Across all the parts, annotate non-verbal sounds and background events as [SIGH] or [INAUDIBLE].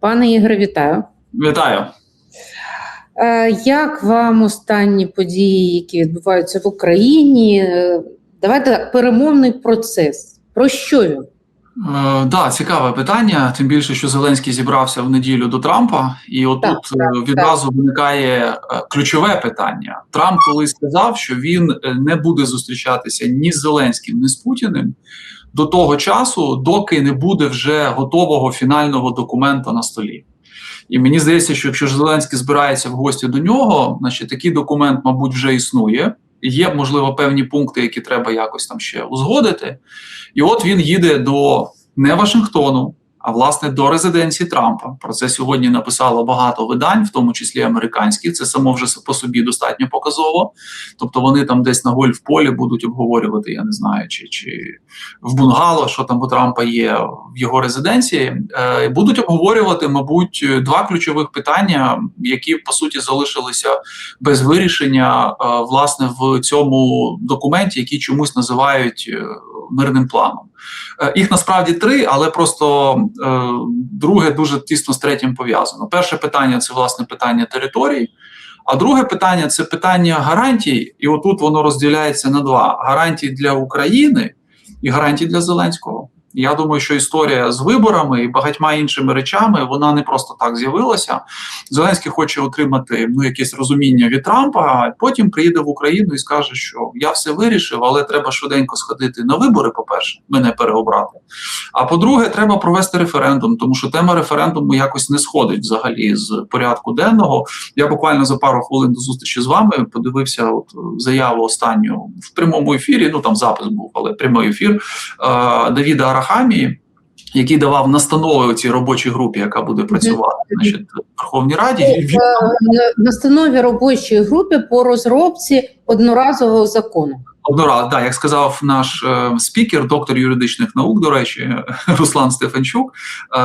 Пане Ігоре, вітаю. Вітаю. Е, Як вам останні події, які відбуваються в Україні? Е, Давайте перемовний процес. Про що він? Е, да, цікаве питання. Тим більше, що Зеленський зібрався в неділю до Трампа, і отут Так, е, так, відразу виникає е, ключове питання. Трамп колись сказав, що він не буде зустрічатися ні з Зеленським, ні з Путіним до того часу, доки не буде вже готового фінального документа на столі. І мені здається, що якщо Зеленський збирається в гості до нього, значить такий документ, мабуть, вже існує. Є, можливо, певні пункти, які треба якось там ще узгодити. І от він їде до не Вашингтону, а власне до резиденції Трампа. Про це сьогодні написало багато видань, в тому числі американських. Це само вже по собі достатньо показово. Тобто вони там десь на гольф-полі будуть обговорювати, я не знаю, чи, чи в бунгало, що там у Трампа є в його резиденції. Е, будуть обговорювати, мабуть, два ключових питання, які по суті залишилися без вирішення, е, власне, в цьому документі, який чомусь називають е, мирним планом. Е, Їх насправді три, але просто е, друге дуже тісно з третім пов'язано. Перше питання це власне питання територій. А друге питання це питання гарантій, і отут воно розділяється на два: гарантії для України і гарантії для Зеленського. Я думаю, що історія з виборами і багатьма іншими речами вона не просто так з'явилася. Зеленський хоче отримати ну якесь розуміння від Трампа, а потім приїде в Україну і скаже, що я все вирішив, але треба швиденько сходити на вибори. По перше, мене переобрати. А по-друге, треба провести референдум, тому що тема референдуму якось не сходить взагалі з порядку денного. Я буквально за пару хвилин до зустрічі з вами подивився от заяву останню в прямому ефірі. Ну там запис був, але прямий ефір е, Давіда Арахамії. Який давав настанови у цій робочій групі, яка буде працювати значить, в Верховній Раді, він В настанові робочої групи по розробці одноразового закону. Однораз, да, як сказав наш е, спікер, доктор юридичних наук, до речі, [LAUGHS] Руслан Стефанчук. Е,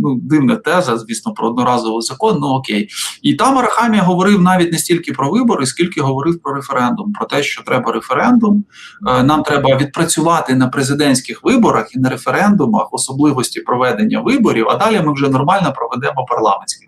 ну, дивна теза, звісно, про одноразовий закон. Ну окей, і там Арахамія говорив навіть не стільки про вибори, скільки говорив про референдум, про те, що треба референдум. Е, нам треба відпрацювати на президентських виборах і на референдумах особливості проведення виборів. А далі ми вже нормально проведемо парламентські.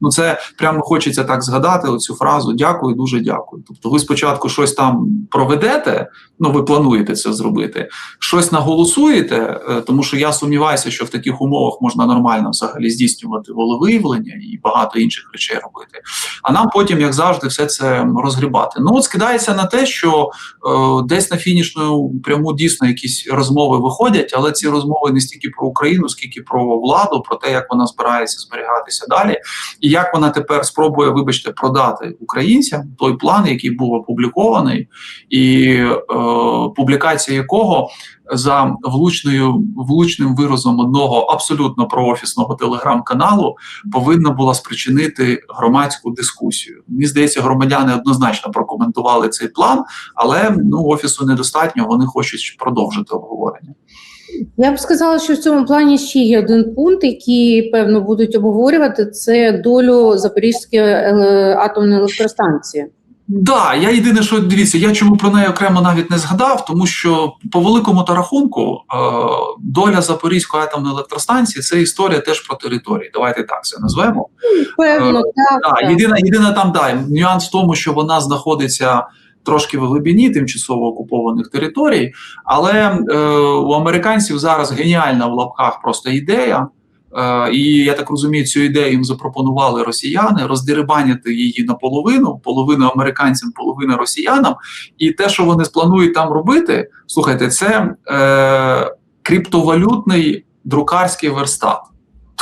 Ну це прямо хочеться так згадати. Оцю фразу дякую, дуже дякую. Тобто, ви спочатку щось там проведете, ну ви плануєте це зробити, щось наголосуєте, е, тому що я сумніваюся, що в таких умовах можна нормально взагалі здійснювати волевиявлення і багато інших речей робити. А нам потім, як завжди, все це розгрібати. Ну от скидається на те, що е, десь на фінішну пряму дійсно якісь розмови виходять, але ці розмови не стільки про Україну, скільки про владу, про те, як вона збирається зберігатися далі, і як вона тепер спробує, вибачте, продати українцям той план, який був опублікований, і е, публікація якого за влучною влучним виразом одного абсолютно проофісного телеграм-каналу повинна була спричинити громадську дискусію. Мені здається, громадяни однозначно прокоментували цей план, але ну офісу недостатньо. Вони хочуть продовжити обговорення. Я б сказала, що в цьому плані ще є один пункт, який певно будуть обговорювати: це долю Запорізької е, атомної електростанції. Да, я єдине, що дивіться, я чому про неї окремо навіть не згадав, тому що по великому та рахунку е, доля Запорізької атомної електростанції це історія теж про території. Давайте так це назвемо. Певно, Е, так. Да, єдина, єдина там да, нюанс в тому, що вона знаходиться трошки в глибині тимчасово окупованих територій, але е, у американців зараз геніальна в лапках просто ідея. Е, і я так розумію, цю ідею їм запропонували росіяни роздерибаняти її наполовину, половину американцям, половину росіянам. І те, що вони спланують там робити, слухайте, це е, криптовалютний друкарський верстат.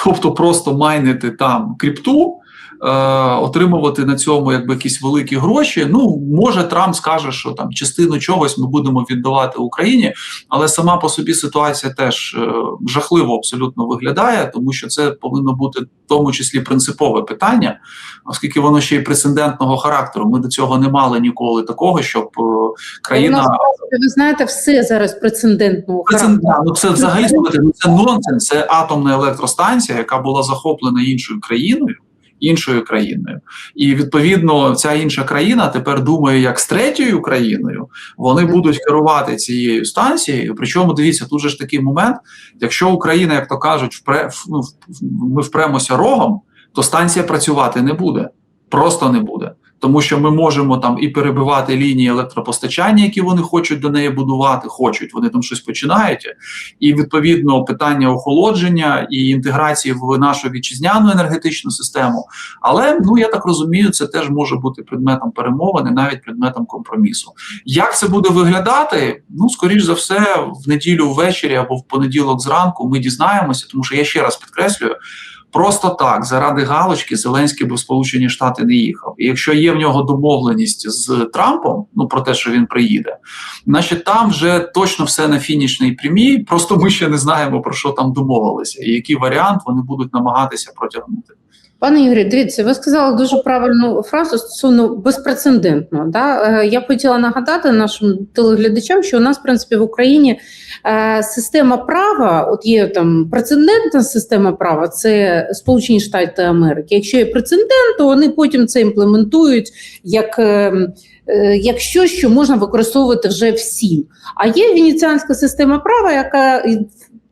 Тобто просто майнити там крипту, отримувати на цьому якби якісь великі гроші. Ну, може, Трамп скаже, що там частину чогось ми будемо віддавати Україні, але сама по собі ситуація теж е, жахливо абсолютно виглядає, тому що це повинно бути в тому числі принципове питання, оскільки воно ще й прецедентного характеру. Ми до цього не мали ніколи такого, щоб е, країна. нас, ви знаєте, все зараз прецедентного Прецедент, ну це взагалі ну це нонсенс. Це атомна електростанція, яка була захоплена іншою країною, іншою країною. І відповідно ця інша країна тепер думає, як з третьою країною вони будуть керувати цією станцією. Причому дивіться, тут же ж такий момент: якщо Україна, як то кажуть, впре, ну, ми впремося рогом, то станція працювати не буде, просто не буде. Тому що ми можемо там і перебивати лінії електропостачання, які вони хочуть до неї будувати, хочуть, вони там щось починають. І відповідно питання охолодження і інтеграції в нашу вітчизняну енергетичну систему. Але ну я так розумію, це теж може бути предметом перемовини, навіть предметом компромісу. Як це буде виглядати? Ну, скоріш за все, в неділю ввечері або в понеділок зранку ми дізнаємося, тому що я ще раз підкреслюю. Просто так, заради галочки, Зеленський би в Сполучені Штати не їхав. І якщо є в нього домовленість з Трампом, ну про те, що він приїде, значить там вже точно все на фінішній прямій. Просто ми ще не знаємо про що там домовилися, і який варіант вони будуть намагатися протягнути. Пане Ігорі, дивіться, ви сказали дуже правильну фразу стосовно безпрецедентно. Да? Е, Я хотіла нагадати нашим телеглядачам, що у нас, в принципі, в Україні система права, от є там прецедентна система права, це Сполучені Штати Америки. Якщо є прецедент, то вони потім це імплементують як, е, е, як щось, що можна використовувати вже всім. А є венеціанська система права, яка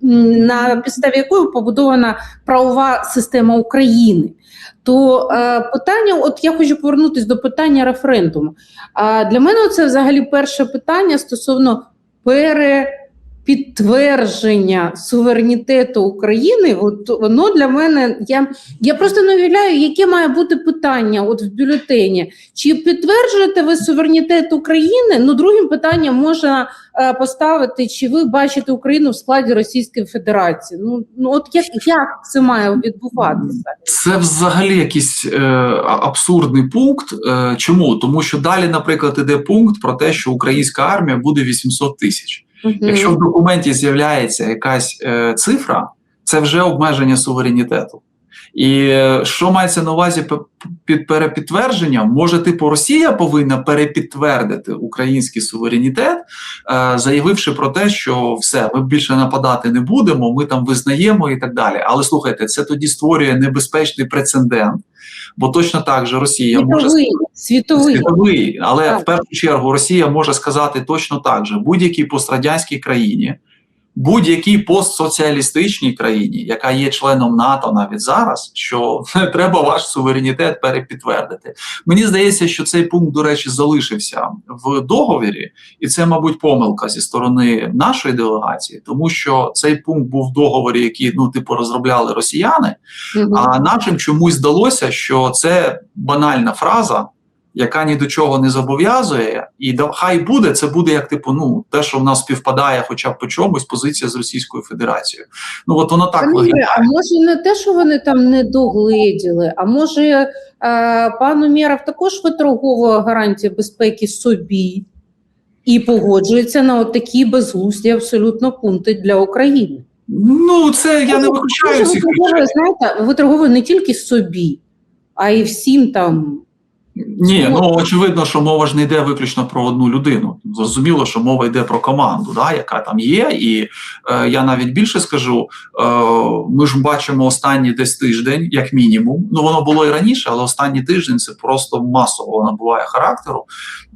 на підставі якої побудована правова система України. То е, питання, от я хочу повернутися до питання референдуму. А для мене це взагалі перше питання стосовно перепідтвердження суверенітету України. От воно для мене. Я, я просто не уявляю, яке має бути питання от в бюлетені. Чи підтверджуєте ви суверенітет України? Ну, другим питанням можна е, поставити, чи ви бачите Україну в складі Російської Федерації? Ну, ну от як, як це має відбуватися? Це взагалі якийсь е, абсурдний пункт. Е, чому? Тому що далі, наприклад, іде пункт про те, що українська армія буде 800 тисяч. Мгм. Якщо в документі з'являється якась е, цифра, це вже обмеження суверенітету. І е, що мається на увазі під перепідтвердженням? Може, типу, Росія повинна перепідтвердити український суверенітет, е, заявивши про те, що все, ми більше нападати не будемо, ми там визнаємо і так далі. Але слухайте, це тоді створює небезпечний прецедент, бо точно так же Росія може Світовий, світовий. світовий, але Так. в першу чергу Росія може сказати точно так же: будь-якій пострадянській країні, будь-якій постсоціалістичній країні, яка є членом НАТО навіть зараз, що [LAUGHS] треба ваш суверенітет перепідтвердити. Мені здається, що цей пункт, до речі, залишився в договірі, і це, мабуть, помилка зі сторони нашої делегації, тому що цей пункт був в договорі, який ну типу розробляли росіяни. Мгм. А нашим чомусь здалося, що це банальна фраза, яка ні до чого не зобов'язує, і хай буде, це буде як типу, ну те, що в нас співпадає, хоча б по чомусь, позиція з Російською Федерацією. Ну от воно так виглядає. А може не те, що вони там не догледіли, а може е, пан Умєров також виторговує гарантії безпеки собі і погоджується на от такі безглузді абсолютно пункти для України. Ну це я не виключаю речей. знаєте, виторговує не тільки собі, а й всім там. Ні, ну очевидно, що мова ж не йде виключно про одну людину. Зрозуміло, що мова йде про команду, да, яка там є. І е, я навіть більше скажу: е, ми ж бачимо останній десь тиждень, як мінімум. Ну воно було і раніше, але останній тиждень це просто масово набуває характеру.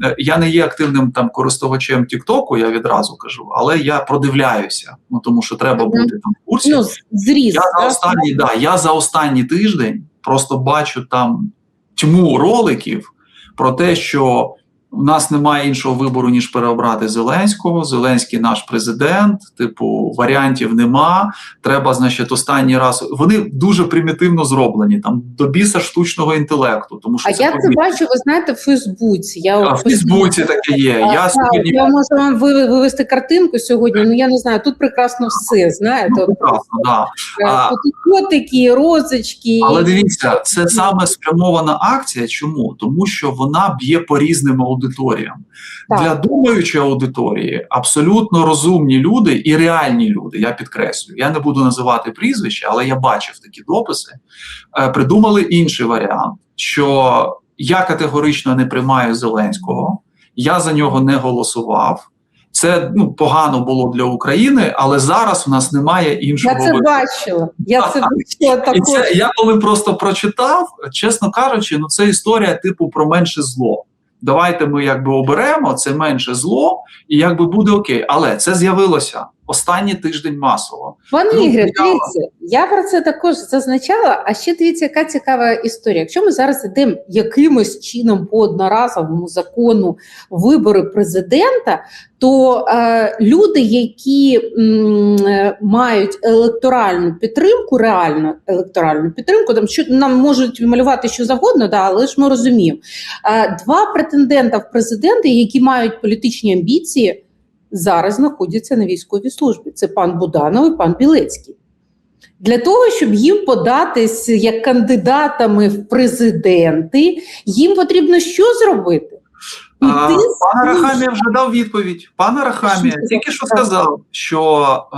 Е, я не є активним там користувачем Тіктоку, я відразу кажу, але я продивляюся. Ну тому що треба бути там в курсі. Ну, зріз. Я за да? останній, да, я за останній тиждень просто бачу там тьму роликів про те, що в нас немає іншого вибору, ніж переобрати Зеленського. Зеленський наш президент, типу, варіантів нема. Треба, значить, останній раз. Вони дуже примітивно зроблені, там до біса штучного інтелекту. Тому що А це я це бачу, ви знаєте, в Фейсбуці. Я А, в Фейсбуці таке є. А, Я так, сьогодні я можу вам вивести картинку сьогодні. Ну я не знаю, тут прекрасно все. Знаєте, ну, прекрасно, да. е, а- тут котики, розочки. Але дивіться, це саме спрямована акція. Чому? Тому що вона б'є по різним аудиторіям. Так. Для думаючої аудиторії абсолютно розумні люди і реальні люди. Я підкреслюю. Я не буду називати прізвища, але я бачив такі дописи. е, Придумали інший варіант, що я категорично не приймаю Зеленського, я за нього не голосував. Це ну погано було для України, але зараз у нас немає іншого. Я це виходу. бачила. Я це бачила І це я коли просто прочитав, чесно кажучи, ну це історія типу про менше зло. Давайте ми якби оберемо це менше зло, і якби буде окей. Але це з'явилося останній тиждень масово. Пане Ну, я- дивіться, я про це також зазначала. А ще дивіться, яка цікава історія. Якщо ми зараз йдемо якимось чином по одноразовому закону вибори президента, то е, люди, які м, е, мають електоральну підтримку, реальну електоральну підтримку, там що нам можуть малювати що завгодно, да, але ж ми розуміємо. Е, два претендента в президенти, які мають політичні амбіції зараз знаходяться на військовій службі. Це пан Буданов і пан Білецький. Для того, щоб їм податись як кандидатами в президенти, їм потрібно що зробити? А, Пан. Рахамія вже дав відповідь. Пан Рахамія тільки що сказав? що е,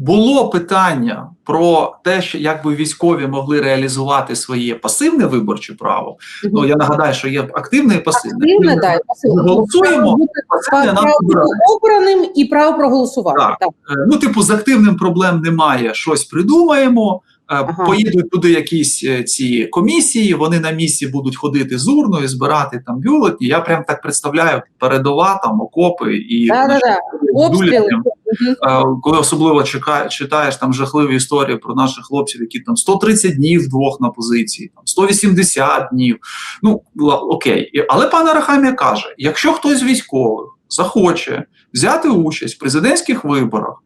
було питання про те, що як би військові могли реалізувати своє пасивне виборче право. Ну я нагадаю, що є активне і пасивне. Активне, і пасивне. Голосуємо, бути Пасивне нам право обраним і право проголосувати. Так. Так. Е, Ну, типу, з активним проблем немає, щось придумаємо. Е, Ага. Поїдуть туди якісь е, ці комісії, вони на місці будуть ходити з урною, збирати там бюлетні. Я прям так представляю передова, там окопи і Да, да, да. Обстріли. Е, коли особливо чека- читаєш там жахливі історії про наших хлопців, які там 130 днів вдвох на позиції, там 180 днів. Ну окей, але пан Арахамія каже: якщо хтось з військових захоче взяти участь в президентських виборах.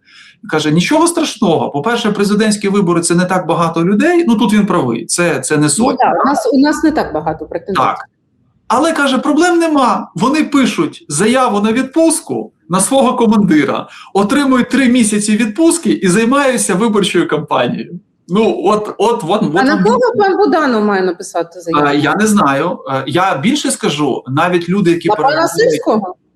Каже, нічого страшного. По-перше, президентські вибори це не так багато людей. Ну тут він правий. Це, це не Ну, так, у, нас, у нас не так багато претендентів. Так. Але каже, проблем нема. Вони пишуть заяву на відпустку на свого командира, отримують три місяці відпустки і займаються виборчою кампанією. Ну, от, от, от, от А на кого пан Буданов має написати заяву? Е, Я не знаю. Е, Я більше скажу, навіть люди, які На е,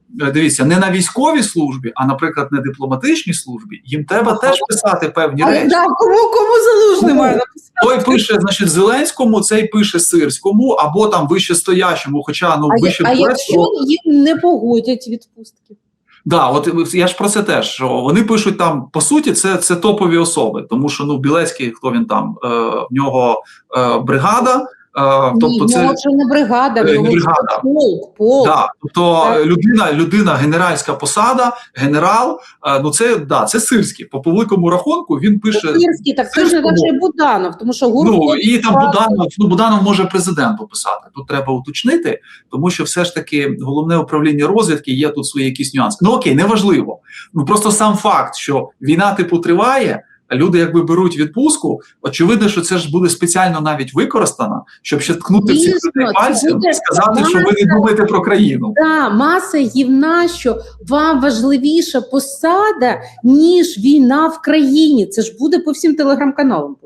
дивіться, не на військовій службі, а, наприклад, на дипломатичній службі, їм треба теж писати певні А, речі. да, кому, кому залужний має написати? Той пише, значить, Зеленському, цей пише Сирському, або там вище стоячому, хоча ну А, вище а якщо їм не погодять відпустки? Да, от я ж про це теж. Що вони пишуть там по суті, це, це топові особи, тому що ну Білецький, хто він там, е, в нього е, бригада. Е, Ні, тобто це нього вже не бригада, Е, не бригада. полк, полк. да, тобто Так. людина, людина, генеральська посада, генерал. Е, ну це да, це сирський. По великому рахунку він пише. Сирський, так це ж навіть Буданов, тому що Гурко... Ну і там Буданов, ну Буданов може президенту писати. Тут треба уточнити, тому що все ж таки головне управління розвідки є тут свої якісь нюанси. Ну окей, неважливо. Ну просто сам факт, що війна типу триває. Люди якби беруть відпустку, очевидно, що це ж буде спеціально навіть використано, щоб ще ткнути в цих Звісно, людей пальцем і сказати, що ви не думаєте про країну. Да, маса гівна, що вам важливіша посада, ніж війна в країні. Це ж буде по всім телеграм-каналам.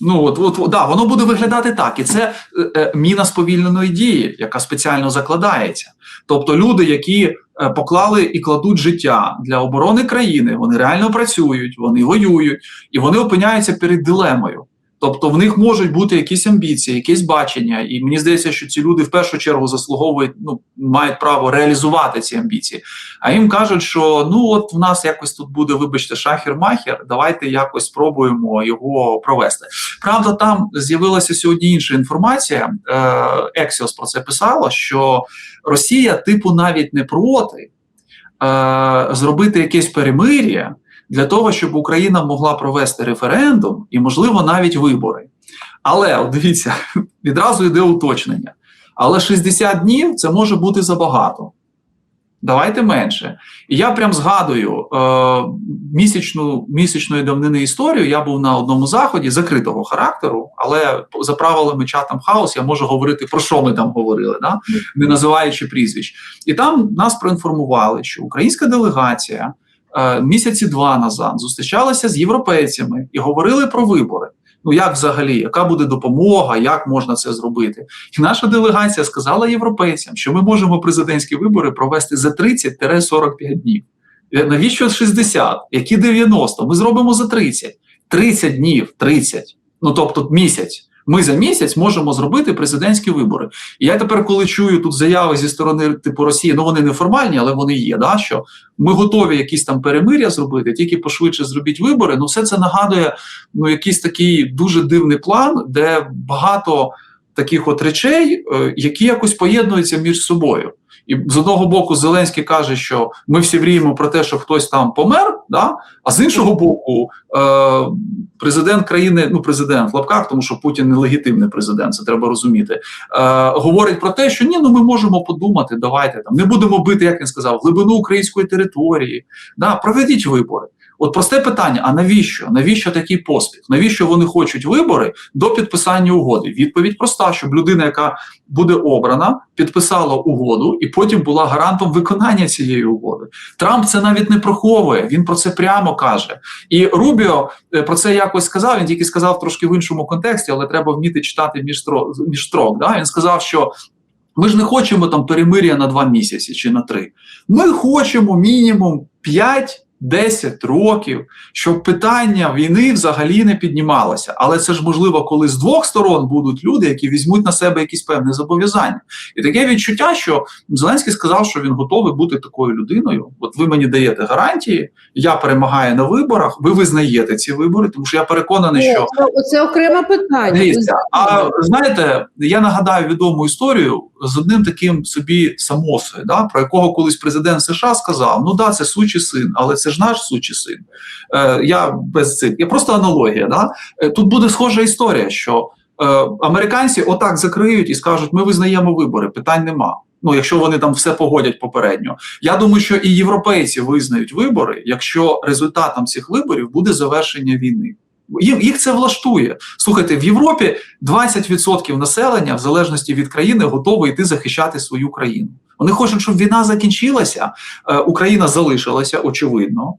Ну от, от, от да, воно буде виглядати так, і це е, е, міна сповільненої дії, яка спеціально закладається. Тобто люди, які поклали і кладуть життя для оборони країни, вони реально працюють, вони воюють, і вони опиняються перед дилемою. Тобто в них можуть бути якісь амбіції, якесь бачення, і мені здається, що ці люди в першу чергу заслуговують, ну мають право реалізувати ці амбіції. А їм кажуть, що ну от в нас якось тут буде, вибачте, шахер-махер, давайте якось спробуємо його провести. Правда, там з'явилася сьогодні інша інформація. Ексіос про це писало, що Росія, типу, навіть не проти е, зробити якесь перемир'я для того, щоб Україна могла провести референдум і, можливо, навіть вибори. Але дивіться, [LAUGHS] відразу йде уточнення. Але 60 днів це може бути забагато. Давайте менше. І я прям згадую е, місячну місячної давнини історію. Я був на одному заході закритого характеру, але за правилами чатам хаус я можу говорити про що ми там говорили, да? не називаючи прізвищ. І там нас проінформували, що українська делегація місяці два назад зустрічалася з європейцями і говорили про вибори. Ну як взагалі, яка буде допомога, як можна це зробити? І наша делегація сказала європейцям, що ми можемо президентські вибори провести за 30-45 днів. Е, Навіщо 60? Які 90? Ми зробимо за 30. 30 днів, 30. Ну тобто місяць. Ми за місяць можемо зробити президентські вибори. І я тепер, коли чую тут заяви зі сторони типу Росії, ну вони не формальні, але вони є. Да, що ми готові якісь там перемир'я зробити, тільки пошвидше зробіть вибори. Ну, все це нагадує ну якийсь такий дуже дивний план, де багато таких от речей, е, які якось поєднуються між собою. І з одного боку, Зеленський каже, що ми всі мріємо про те, що хтось там помер. Да? А з іншого боку, е, президент країни, ну президент в лапках, тому що Путін нелегітимний президент, це треба розуміти. Е, говорить про те, що ні, ну ми можемо подумати, давайте там не будемо бити, як він сказав, глибину української території. Да? Проведіть вибори. От просте питання: а навіщо? Навіщо такий поспіх? Навіщо вони хочуть вибори до підписання угоди? Відповідь проста: щоб людина, яка буде обрана, підписала угоду і потім була гарантом виконання цієї угоди. Трамп це навіть не приховує. Він про це прямо каже. І Рубіо е, про це якось сказав. Він тільки сказав трошки в іншому контексті, але треба вміти читати між строк. Між строк да? Він сказав, що. Ми ж не хочемо там перемир'я на два місяці чи на три. Ми хочемо мінімум 5 10 років, щоб питання війни взагалі не піднімалося. Але це ж можливо, коли з двох сторон будуть люди, які візьмуть на себе якісь певні зобов'язання. І таке відчуття, що Зеленський сказав, що він готовий бути такою людиною. От ви мені даєте гарантії, я перемагаю на виборах. Ви визнаєте ці вибори, тому що я переконаний, що Це, це окреме питання. А знаєте, я нагадаю відому історію з одним таким собі самосою, да, про якого колись президент США сказав: ну да, це сучий син, але це ж наш сучий син. Е, я без цих, я просто аналогія. Да? Е, Тут буде схожа історія, що е, американці отак закриють і скажуть: ми визнаємо вибори, питань нема. Ну, якщо вони там все погодять попередньо, я думаю, що і європейці визнають вибори, якщо результатом цих виборів буде завершення війни. Їм їх це влаштує. Слухайте, в Європі 20% населення, в залежності від країни, готове йти захищати свою країну. Вони хочуть, щоб війна закінчилася. Е, Україна залишилася, очевидно,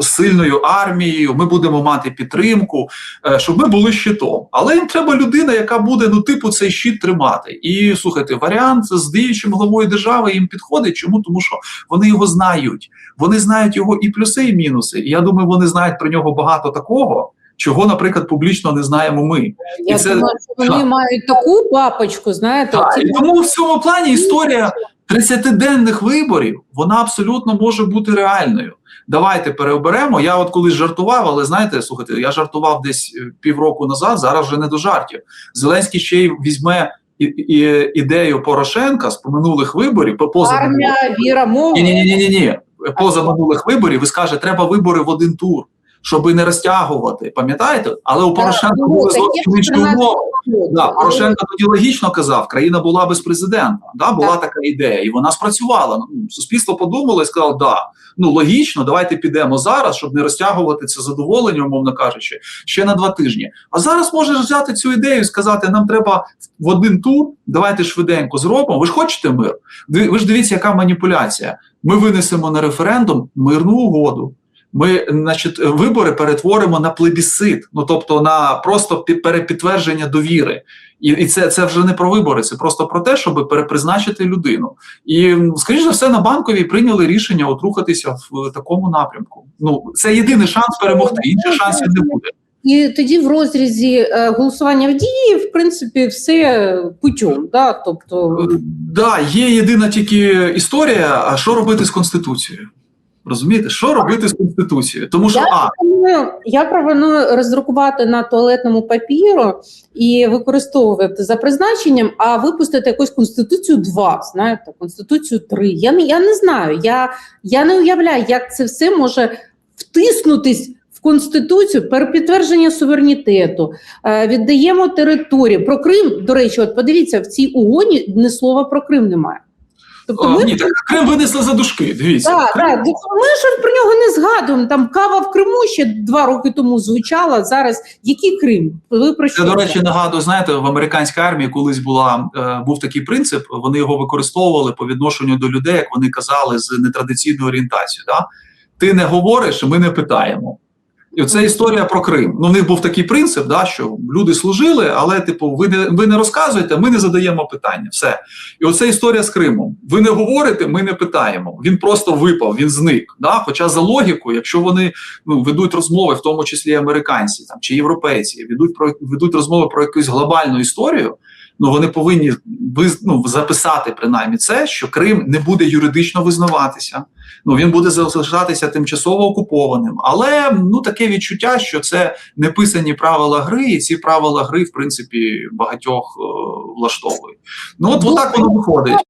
сильною армією. Ми будемо мати підтримку, е, щоб ми були щитом. Але їм треба людина, яка буде ну, типу, цей щит тримати. І слухайте, варіант з діючим главою держави їм підходить. Чому? Тому що вони його знають. Вони знають його і плюси, і мінуси. І я думаю, вони знають про нього багато такого. Чого, наприклад, публічно не знаємо ми, Я і це- думаю, що вони мають таку папочку, знаєте, ці- і тому в цьому плані історія 30-денних виборів вона абсолютно може бути реальною. Давайте переоберемо. Я от колись жартував, але знаєте, слухайте, я жартував десь е, півроку назад, зараз вже не до жартів. Зеленський ще й візьме і, і, ідею Порошенка з минулих виборів, по- поза армія, віра, мова. ні, ні, ні, ні, ні. Поза минулих виборів ви скажете, треба вибори в один тур, щоб не розтягувати. Пам'ятаєте? Але у Порошенка ну, були зовсім інші умови. Да, Порошенко тоді логічно казав, країна була без президента. Да, була Так. така ідея, і вона спрацювала. Ну, суспільство подумало і сказало, да, ну логічно, давайте підемо зараз, щоб не розтягувати це задоволення, умовно кажучи, ще на два тижні. А зараз можеш взяти цю ідею і сказати, нам треба в один тур, давайте швиденько зробимо. Ви ж хочете мир? Ви ж дивіться, яка маніпуляція. Ми винесемо на референдум мирну угоду. Ми, значить, вибори перетворимо на плебісцит, ну тобто на просто пі- перепідтвердження довіри. І, і це, це вже не про вибори, це просто про те, щоб перепризначити людину. І скоріш за все на банковій прийняли рішення от рухатися в такому напрямку. Ну це єдиний шанс перемогти. Інших шансів не буде. І тоді в розрізі е, голосування в дії, в принципі, все путем. Да? Тобто, Е, Да, є єдина тільки історія. А що робити з конституцією? Розумієте, що робити з конституцією? Тому що Я а пропоную- я пропоную роздрукувати на туалетному папіру і використовувати за призначенням, а випустити якусь конституцію 2, знаєте, конституцію 3. Я не я не знаю. Я, я не уявляю, як це все може втиснутись. В конституцію per підтвердження суверенітету е, віддаємо територію. Про Крим, до речі, от подивіться, в цій угоні ні слова про Крим немає. Тобто о, ми ні, так Крим винесли за дужки. Дивіться, так, Крим- так. Ми ж про нього не згадуємо. Там кава в Криму ще два роки тому звучала. Зараз який Крим? Ви про що? Це, до речі, нагадую, знаєте, в американській армії колись була е, був такий принцип. Вони його використовували по відношенню до людей, як вони казали, з нетрадиційною орієнтацією. Да? Ти не говориш, ми не питаємо. І оце історія про Крим. Ну, в них був такий принцип, да, що люди служили, але, типу, ви не, ви не розказуєте, ми не задаємо питання. Все. І оце історія з Кримом. Ви не говорите, ми не питаємо. Він просто випав, він зник. Да? Хоча за логікою, якщо вони ну, ведуть розмови, в тому числі американці там, чи європейці, ведуть, про, ведуть розмови про якусь глобальну історію, ну вони повинні ну, записати принаймні це, що Крим не буде юридично визнаватися. Ну він буде залишатися тимчасово окупованим. Але ну таке відчуття, що це неписані правила гри, і ці правила гри, в принципі, багатьох е, влаштовують. Ну от, отак воно виходить.